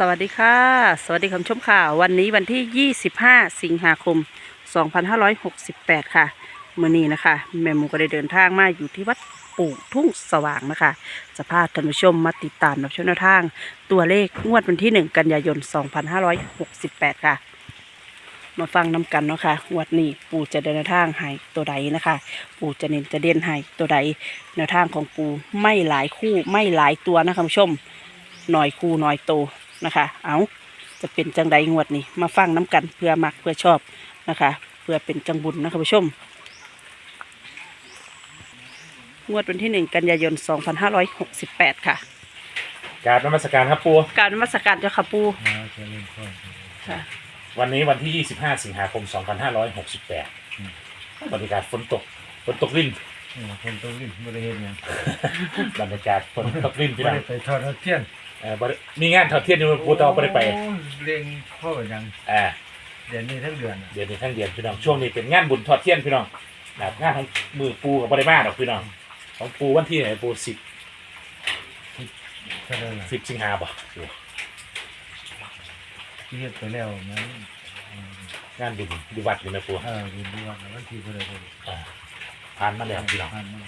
สวัสดีค่ะ สวัสดีคุณชมค่ะวันนี้วันที่ 25 สิงหาคม 2568 ค่ะเมื่อนี้นะคะแม่หมูก็ได้เดินทางมาอยู่ที่วัดปู่ทุ่งสว่างนะคะจะพาท่านผู้ชมมาติดตามรับชมแนวทาง ตัวเลขงวดวันที่ 1 กันยายน 2568 ค่ะ มาฟังน้กันเนาะค่ะงวดนี้ปู่จะเดินทางให้ตัวใดนะคะ ปู่จะเน้นจะเด่นให้ตัวใดแนวทางของปู่ไม่หลายคู่ไม่หลายตัวนะคะคุณผู้ชมหน่อยคู่หน่อยโต นะคะ เอาจะเป็นจังใดงวดนี้มาฟังน้กันเพื่อมักเพื่อชอบนะคะ เพื่อเป็นจังบุญนะคะผู้ชม งวดวันที่หนึ่งกันยายน 2568 ค่ะ กรารนมัสการครับปูการนมัสการเจ้าค่ะปูมาเจริญพรค่ะวันนี้วันที่ 25 สิงหาคม 2568บรรยากาศฝนตกฝนตกลิ่นเออคนต้องรีบบริเวณเนี่ยบรรยากาศฝนตกลิ่นบพี่น้องริไปทอดเทียน เอ่อบ่ได้มีงานทอดเทียนอยู่ปูเตาบ่ได้ไปโอ้เลี้ยงพ่อยังอ่า เดือนนี้ทั้งเดือนน่ะเดือนนี้ทั้งเดือนพี่น้องช่วงนี้เป็นงานบุญทอดเทียนพี่น้องแบบงานของมือปูกับบ่ได้มาดอกพี่น้องของปูวันที่ไหนปูสิบเท่าไหร่ล่ะสิบสิงหาบ่ที่เฮ็ดไปแล้วมันเอองานบุญอยู่วัดอยู่นะปูเออเป็นดีวันวันที่บ่ได้บ่ได้อ่าผ่านมาแล้วพี่น้อง ผ่านมา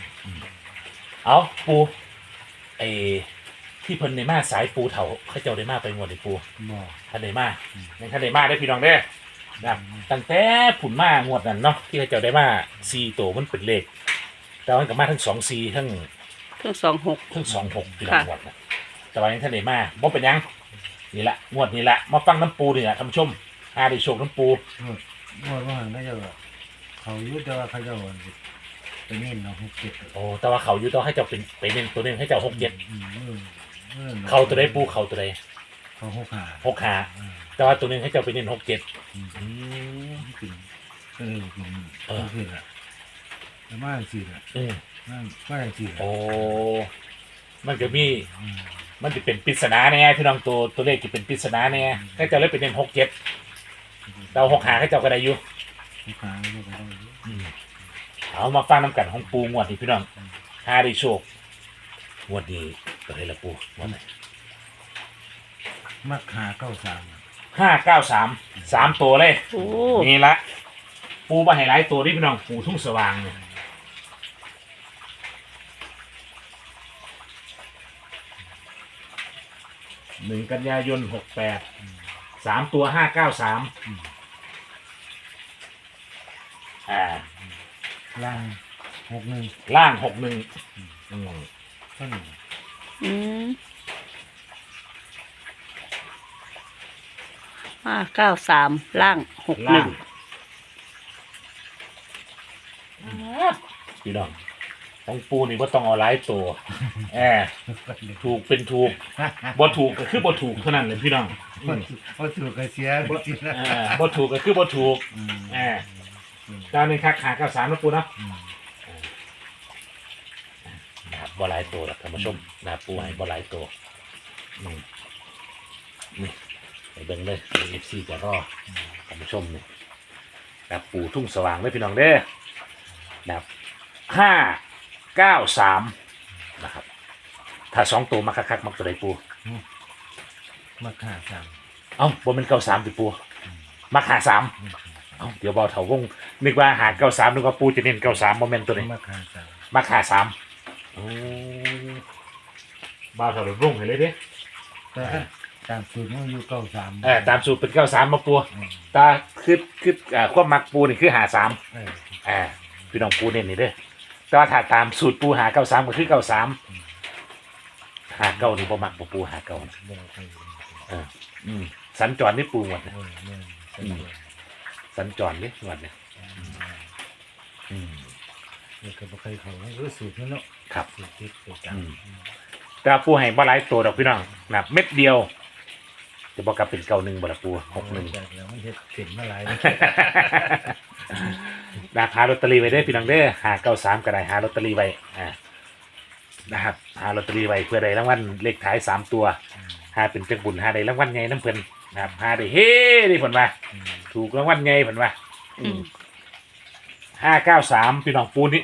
เอาปูไอ้ ที่เพิ่นในมาสายปูเถาเขาเจ้าได้มาไปงวดไอ้ปูบ่ ท่านได้มาในท่านได้มาได้พี่น้องได้อนะครับตั้งแต่ผุนมางวดนั้นเนาะที่เขาเจ้าได้มาซีโตวมันเป็นเลขแต่ว่ามันก็มาทั้งสองซีทั้งเครื่องสองหก ทั้งสองหกพี่น้องค่ะ งวดนะแต่ว่ายังท่านได้มาบ่เป็นหยังนี่ละงวดนี้ละมาฟังน้ำปูนี่แหละท่านผู้ชมอาได้โชคน้ำปูงวดงวดว่าหันเขาเจะว่าเขาอยู่แต่ว่าเขาเจะว่าไปเน้นเอาหกเจ็ดโอ้แต่ว่าเขาอยู่ต้องให้เจ้าเป็นไปเน้นตัวนึงให้เจ้าหกเจ็ด อืมอืมอืม เขาตัวใดปูเขาตัวใดเขาหกหาหกหาอ่าแต่ว่าตัวนึงให้เจ้าไปเน้นหกเจ็ดอืมอืมกินเออกินเออก็คือละแต่มาสิละอืมมามาสิละโอ้มันก็มีอืมมันจะเป็นปริศนาแน่พี่น้องตัวตัวเลขจะเป็นปริศนาแน่ถ้าเจะเล่นเป็นเน้นหกเจ็ดเราหกหาให้เจ้าก็ได้อยู่ลูกค้าไม่ได้เอามาฟังน้ำกันของปูงวดนี้พี่น้องหาได้โชคงวดนี้ ตัวเลขละปูงวดไหนมักหาเก้าสามห้าเก้าสามสามตัวเลย โอ้นี่ละ ปูมาให้หลายตัวนี่พี่น้องปูทุ่งสว่างเนี่ยหนึ่งกันยายนหกแปดสามตัวห้าเก้าสามอ่าล่างหกหนึ่งล่างหกหนึ่งอืมเท่านั้น อืมห้าเก้าสามล่างหกหล่านึ่งงพี่น้องของปูนี่ว่าต้องเอาหลายตัวแอบถูกเป็นถูกบ่ถูกก็คือบ่ถูกเท่านั้นเลยพี่น้องอืมพอถูกกระเสียบ่จริงๆนะอ่าบ่ถูกก็คือบ่ถูกอืมแอบดาวหนึ่งคักหาเก้าสามนะปูเนาะอืมนะครั บบ่หลายตัวหรอกท่านผู้ชมนะครับปูให้บ่หลายตัวอืมนี่ไปเบิ่งเลยเอฟซีจะรอท่านผู้ชมนี่นะครับปูทุ่งสว่างเลยพี่น้องเด้อนะครับห้าเก้าสามนะครับ ถ้าสองตัวมาคักๆมักตัวใดปูมักหาสามเอ้าบ่เป็นเก้าสามติปูมักหาสามเอ้าเดี๋ยวเบาเถาวงนึกว่าหาเก้าสามนึกว่าปูจะเน้นเก้าสามโมเมนต์ตัวนี้มักหาสาม มักหาสาม โอ้บ่าวเถาเดี๋ยวรุ่งให้เลยเด้แต่ถ้าตามสูตรมันอยู่เก้าสามเออตามสูตรเป็นเก้าสามมาปูอืมตาคือคืออ่าความมักปูนี่คือหาสามเอออ่าพี่น้องปูเน้นนี่เด้อแต่ว่าถ้าตามสูตรปูหาเก้าสามก็คือเก้าสามหาเก้านี่บ่มักบ่ปูหาเก้านะบ่ไปเอออืมสัญจรนี่ปูหมดนะเออแม่นอืมสัญจรนี่หมดเนี่ยอืม เดี๋ยวก็บ่เคยเขารู้สูตรนั่นเนาะครับ สูตรติดสูตรจังอืม แต่ว่าปูให้บ่หลายตัวดอกพี่น้องนะครับเม็ดเดียวจะบอกกลับเป็นเก้าหนึ่งบ่ละปูหกหนึ่ง จากแล้วมันเฮ็ดเก่งมาหลายนะนะหาลอตเตอรี่ไว้ได้อพี่น้องเด้อหาเก้าสามก็ได้หาลอตเตอรี่ไว้อ่านะครับหาลอตเตอรี่ไว้เพื่อได้รางวัลเลขท้ายสามตัวหาเป็นจังบุญหาได้รางวัลใหญ่น้ำเพิ่นนะครับหาได้เฮ้ได้ผลว่าอืมถูกรางวัลใหญ่ผลว่า ห้าเก้าสามพี่น้องปูนี่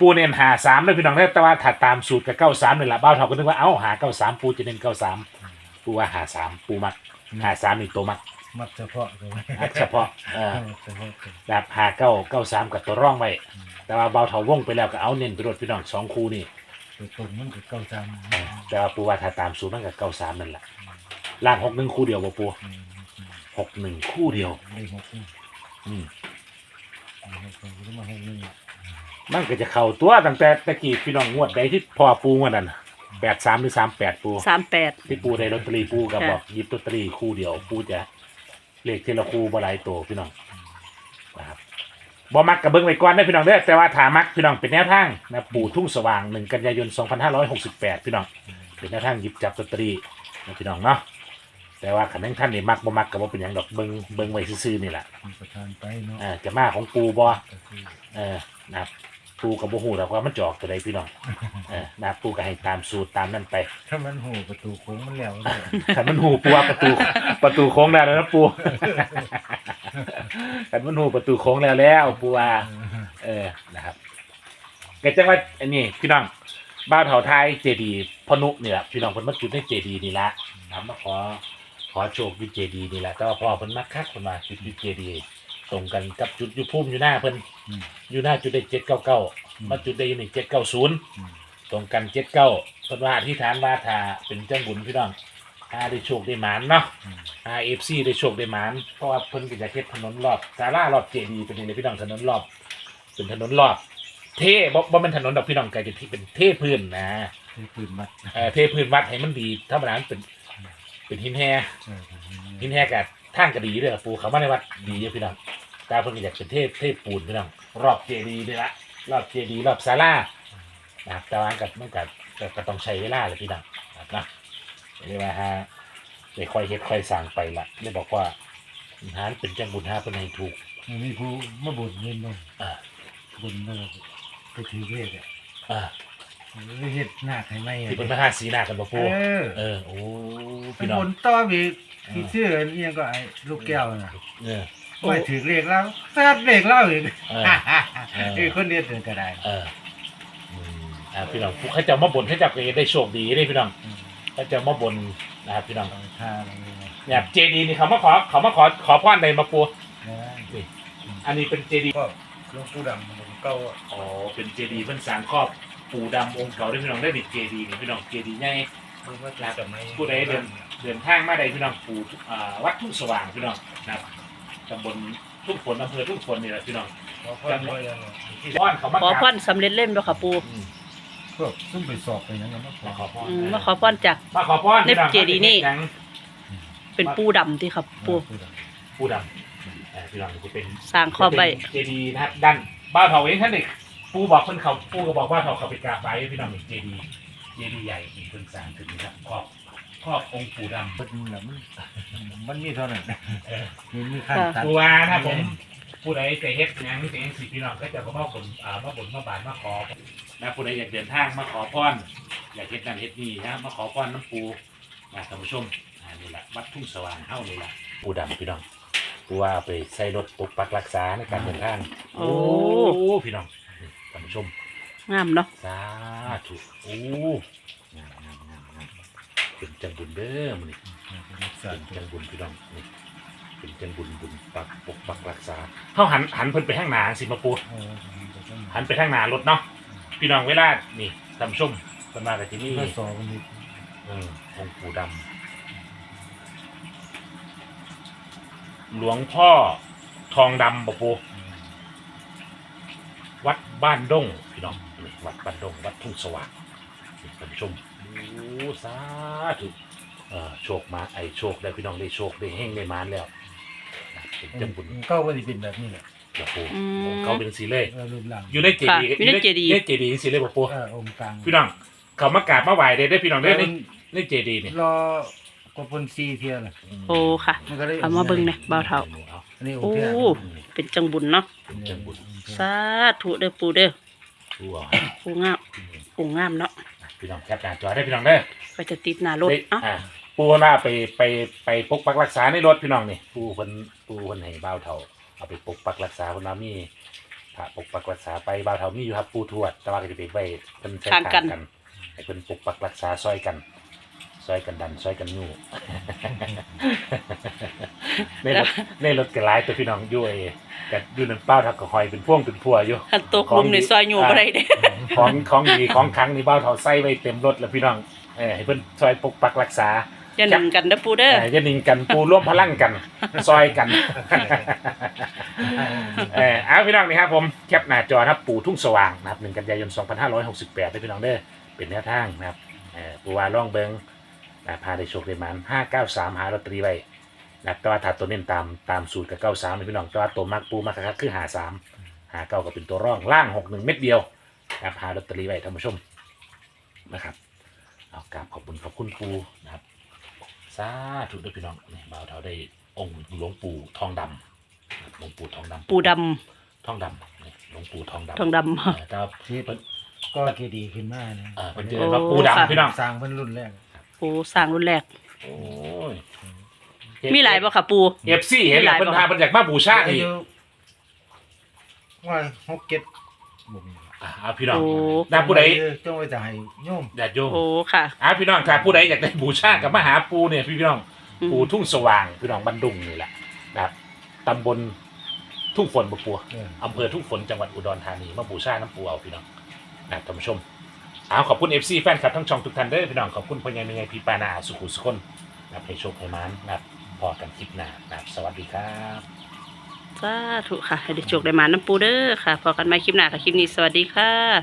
ปูเน้นหาสามเลยพี่น้องเด้อแต่ว่าถ้าตามสูตรกับเก้าสามนี่แหละบ้าวเท่าก็นึกว่าเอ้าหาเก้าสามปูจะเน้นเก้าสามปูปูว่าหาสามปูมักหาสามนี่ตัวมักมักเฉพาะตรงนี้มักเฉพาะเออเฉพาะตัวแบบหาเก้าเก้าสามกับตัวร่องไว้ แต่ว่าเบาเถาวงไปแล้วก็เอาเน้นไปรถพี่น้องสองคู่นี่ตัวตรงมันก็เก้าจเออแต่ว่าปูว่าถ้าตามสูตรมันกับเก้าสามนั่นแหละล่างหกหนึ่งคู่เดียวบ่ปูำหกหนึ่งคู่เดียวได้หกนี่อืมหกนี่ก็ มาหกนี่มันก็จะเข้าตัวตั้งแต่ตะกี้พี่น้องงวดใดที่พอปูงวดนั้นแปดสามหรือสามแปดปูสามแปดที่ปูได้ลอตเตอรี่ปูกับค่ะบอกหยิบลอตเตอรี่คู่เดียวปูจะเลขทีละคู่บ่หลายตัวพี่น้องนะครับบ่มักกับเบิ้งไว้ก่อนได้อพี่น้องเด้อแต่ว่าถามักพี่น้องเป็นแนวทางนะปู่ทุ่งสว่างหนึ่งกันยายน 2568 พี่น้องเป็นแนวทางหยิบจับลอตเตอรี่นะพี่น้องเนาะ แต่ว่าขันทั้งท่านนี่มักบ่มักกับว่าเป็นอย่างดอกเบิ้งเบิ้งไว้ซื่อๆนี่แหละมีประธานไปเนาะอ่าจะมาของปูบ่ก็คือเออนะครับปูกับบ่ฮู้ดอกว่ามันจะออกตัวใดพี่น้องเออนะครับปูก็ให้ตามสูตรตามนั่นไปถ้ามันหูประตูโค้งมันแล้วเลยขันมันหูปูว่าประตูประตูโค้งแล้วนะปูขันมันหูประตูโค้งแล้วแล้วปูว่า เออ นะครับก็จังว่าอันนี้พี่น้องบ้านเถาไทยเจดีพอนุนี่แหละพี่น้องเพิ่นมาจุดในเจดีนี่ละนะครับมาขอข อโชคอยูเจดีนี่แหละแต่ว่าพอเพิ่นมาคักเพิ่นมาจุดอยูเจดีตรงกันกับจุดอยูพุ่มอยู่หน้าเพิ่นอืมอยู่หน้าจุดได้เจ็ดเก้าเก้าอืม มาจุดได้อยู่นี่เจ็ดเก้าศูนย์อืมตรงกันเจ็ดเก้าเพิ่นว่าอธิษฐานว่าถ้าเป็นเจ้าบุญพี่น้องถ้าได้โชคได้หมานเนาะอืมอาเอฟซีได้โชคได้หมานเพราะว่าเพิ่นก็จะเฮ็ดถนนรอบศาลารอบเจดีย์เป็นยังไงพี่น้องถนนรอบ เป็นถนนรอบ เทบ่บ่เป็นถนนดอกพี่น้องไกจะที่เป็นเทพื้นนะ ที่ปืนมัดเอ่อเทพื้นวัดให้มันดีธรรมดามันเป็น เป็นหินแฮใช่ครับหินแฮกับทางก็ดีเด้อปูเขามาในวัดดีเด้อพี่น้องแต่เพิ่นก็อยากเป็นเทพเทพปูนพี่น้องรอบเจดีย์นี่ละรอบเจดีย์รอบศาลานะครับแต่ว่ากับมันก็ก็ก็ต้องใช้เวลาเลยพี่น้องนะครับนะเรียกว่าฮะได้ค่อยเฮ็ดค่อยสร้างไปละเลยบอกว่าหารเป็นจังบุญหาเพิ่นให้ถูกมันมีผู้มาบ่นเงินลงอ่าบ่นแล้วไปถือเลขอะอ่า เฮ็ดหน้าให้ไหมอะที่เพิ่นมาหาสีหน้ากันบ่เอปูอเออโอ้ไปพี่น้องบ่นต่ออีกที่ชื่ออันนี้ก็ไอ้ลูกแก้วน่ะเออ ไม่ถือเลขแล้วแซ่บเลขแล้วอีกเออ เออคนเดียวเดินก็ได้เอออืมอ่าพี่น้องผู้เขาเจะมาบ่นเขาเจะได้โชคดีได้พี่น้องเขาเจะมาบ่นนะครับพี่น้องเอาท่าอะไรเงี้ยเนี่ยเจดีนี่เขามาขอเขามาขอขอพรใดมาปูได้นี่อันนี้เป็นเจดีก็หลวงปู่ดำหลวงเก่าอะอ๋อเป็นเจดีเพิ่นสร้างครอบ ปู่ดำองค์เก่าได้พี่น้องได้ดิเจดีนี่พี่น้องเจดีใหญ่มันว่าจะสมัยผู้ใดเดินเดินทางมาใดพี่น้องปู่อ่าวัดทุ่งสว่างพี่น้องนะครับตำบลทุ่งฝนอำเภอทุ่งฝนนี่แหละพี่น้องขอพรไว้ยังไงที่บ้านเขามาขอกราบพรสำเร็จเล่มด้วยค่ะปูอืมพวกซุ่มไปสอบไปยังไงมาขอมาขอพรอืมมาขอพรจาก มาขอพรพี่องในเจดีย์นี่หยังเป็นปูดำที่ครับปูปู่ดปูดำเอ่อพี่น้องจะเป็น สร้างครอบไว้ เจดีย์นะครับด้านบ้านเถาเองท่านเด็ก ปูบอกคนเขาปูก็บอกว่าเขาเขาไปกราบไหว้พี่น้องเจดีย์เจดีย์ใหญ่ที่เพิ่งสร้างถึงนะครับครอบครอบองค์ปู่ดำเพิ่นน่ะมันมันมีเท่านั้นำเออ มีมีขั้นตัดปูว่าถ้าผมผู้ใดจะเฮ็ดหยังจะเฮ็ดสิพี่น้องก็จะมาผลอ่ามาผลมาบานมาขอนะผู้ใดอยากเดินทางมาขอพรอยากเฮ็ดนั่นเฮ็ดนี่นะมาขอพรน้ำปูนะท่านผู้ชมอ่านี่แหละวัดทุ่งสว่างเฮ้านี่แหละปูดำพี่น้องปูว่าเอาไปใส่รถปกปักรักษาในการเดินทางโอ้ พี่น้องนี่ท่าน ผู้ชม งามเนาะสาธุโอ้งามงามงามงามเป็นจังบุญเด้อมันนี่สาเป็นธุจังบุญพี่น้องนี่เป็นจังบุญบุญปักปกปักรักษาเขาหันหันเพิ่นไปทางหนาสิมาปูเออก็ต้องหันไปทางหนารถเนาะพี่น้องเวลานี่ท่านผู้ชมเพิ่นมากับที่นี่ก็สอบมันมีเออองค์ปู่ดำหลวงพ่อทองดำบ่ปู วัดบ้านดงพี่น้องนี่วัดบ้านดงวัดทุ่งสว่างนี่ท่านผู้ชมโอ้สาธุเออโชคมาไอโชคได้พี่น้องได้โชคได้เฮงได้มานแล้วนะเป็นจังบุญก็ว่าสิเป็นแบบนี้แหละบ่ปูองค์เขาเป็นสีเลยเออรูปร่างอยู่ในเจดีย์ค่ะอยู่ในเจดีย์ในเจดีย์สีเลยบ่ปูเออองค์กลางพี่น้องเขามากราบมาไหว้ได้ได้พี่น้องได้ในในเจดีย์นี่รอกว่าเพิ่นซีเที่ยน่ะโอ้ค่ะมันก็ได้เอามาเบิ่งหน่อยเบาเท่าอันนี้องโอ้ค์เที่ยเป็นจังบุญเนาะเป็น จังบุญสาธุเด้อปูเด้อทั่วปูงามปูงามเนาะพี่น้องแคปหน้าจอได้พี่น้องเด้อก็จะติดหน้ารถได้เอ้าอ่าปูหน้าไปไปไปปกปักรักษาในรถพี่น้องนี่ปูเพิ่นปูเพิ่นให้บ่าวเฒ่าเอาไปปกปักรักษาเพิ่นว่ามีพระปกปักรักษาไปบ่าวเฒ่ามีอยู่ครับปูทวดแต่ว่าก็จะไปไว้เพิ่นใช้ทางกันให้เพิ่นปกปักรักษาซอยกัน ซอยกันดันซอยกันยู่ ในรถในรถกระไรตัวพี่น้องอยู่ไอ้กับอยู่นั่นเป้าทักกับหอยเป็นพ่วงเป็นพัวอยู่คันตกหลุมในซอยอยู่บ่ได้เด้ของของดีของครั้งนี่เบ้าเท่าไส้ไว้เต็มรถแล้วพี่น้องเออให้เพิ่นซอยปกปักรักษาอย่าหนึ่งกันเด้อปูเด้อเออจะนิ่งกันปูร่วมพลังกันซอยกันเออเอาพี่น้องนี่ครับผมแคปหน้าจอนะครับปู่ทุ่งสว่างนะครับ1กันยายน 2568ได้พี่น้องเด้อเป็นแนวทางนะครับเออปูว่าล่องเบิง นะพาได้โชคได้หมัน593หาลอตเตอรี่ไว้นะครับแต่ว่าถ้าตัวเน้นตามตามสูตรกับ93นี่พี่น้องแต่ว่าตัวมักปูมักคักๆคือ53 59ก็เป็นตัวร่องล่าง61เม็ดเดียวนะครับหาลอตเตอรี่ไว้ท่านผู้ชมนะครับเอากราบขอบคุณขอบคุณปูนะครับสาธุด้วยพี่น้องนี่บ่าวเท่าได้องค์หลวงปู่ทองดำนะครับหลวงปู่ทองดำปูดำทองดำนี่หลวงปู่ทองดำทองดำ เออแต่ว่าที่เพิ่นก็เกดีขึ้นมานะเออเพิ่นเจอว่าปู่ดำพี่น้อง สร้างเป็นรุ่นแรก ปูสร้างรุ่นแรก โอ้ยมีหลายบ่ค่ะปู เอฟซีเห็นแหละมีหลายเพิ่นพาเพิ่นอยากมาบูชาอาอีกยุว่าหกเจ็ดบุกอะเอาพี่น้องโอ้ถ้าผู้ใดจงไว้จะให้โยมญาติโยมโอ้ค่ะ อะพี่น้องถ้าผู้ใดอยากได้บูชากับมาหาปูเนี่ยพี่น้อง อืม ปูทุ่งสว่างพี่น้องบันดุงนี่แหละนะครับตำบลทุ่งฝนบปัว เอออำเภอทุ่งฝนจังหวัดอุดรธานีมาบูชาน้ำปูเอาพี่น้องนะครับท่านผู้ชม เอาขอบคุณ FC แฟนคลับทั้งช่องทุกท่านเด้อพี่น้องขอบคุณพญาเมยพี่ปานาสุขุสุคนนะครับให้โชคให้มานนะครับพอกันคลิปหน้านะครับสวัสดีครับ สาธุค่ะ ให้ได้โชคได้มาน้ำปูเด้อค่ะ พอกันใหมาคลิปหน้าค่ะ คลิปนี้สวัสดีค่ะ